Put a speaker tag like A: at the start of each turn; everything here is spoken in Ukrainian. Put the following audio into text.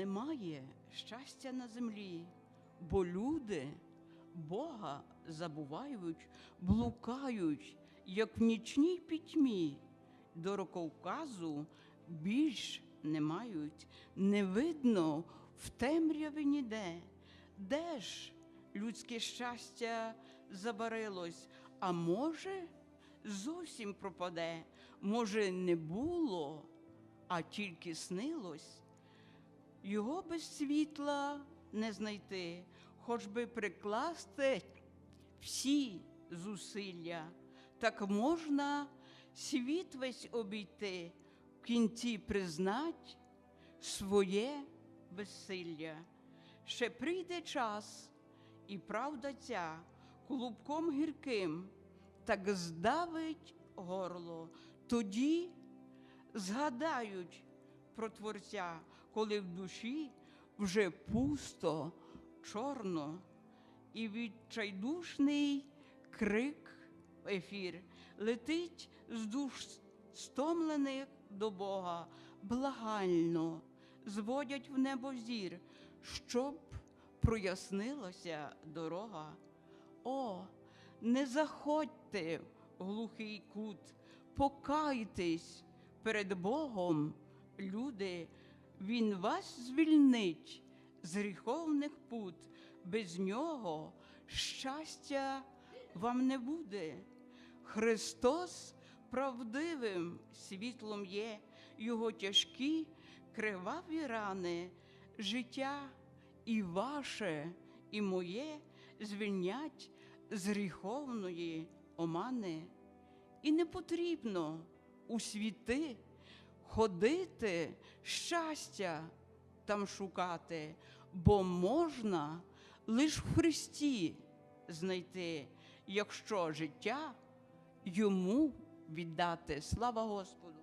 A: немає щастя на землі, бо люди Бога забувають, блукають, як в нічній пітьмі, до роковказу більш не мають, не видно в темряві ніде. Де ж людське щастя забарилось, а може, зовсім пропаде, може, не було, а тільки снилось. Його без світла не знайти, хоч би прикласти всі зусилля, так можна світ весь обійти, в кінці признать своє безсилля. Ще прийде час, і правда ця клубком гірким так здавить горло, тоді згадають про Творця, коли в душі вже пусто, чорно, і відчайдушний крик ефір летить з душ стомлених до Бога, благально зводять в небо зір, щоб прояснилася дорога. О, не заходьте в глухий кут, покайтесь перед Богом, люди, Він вас звільнить з гріховних пут, без нього щастя вам не буде. Христос правдивим світлом є, Його тяжкі криваві рани, життя і ваше, і моє звільнять з гріховної омани. І не потрібно у світи ходити, щастя там шукати, бо можна лише в Христі знайти, якщо життя йому віддати. Слава Господу!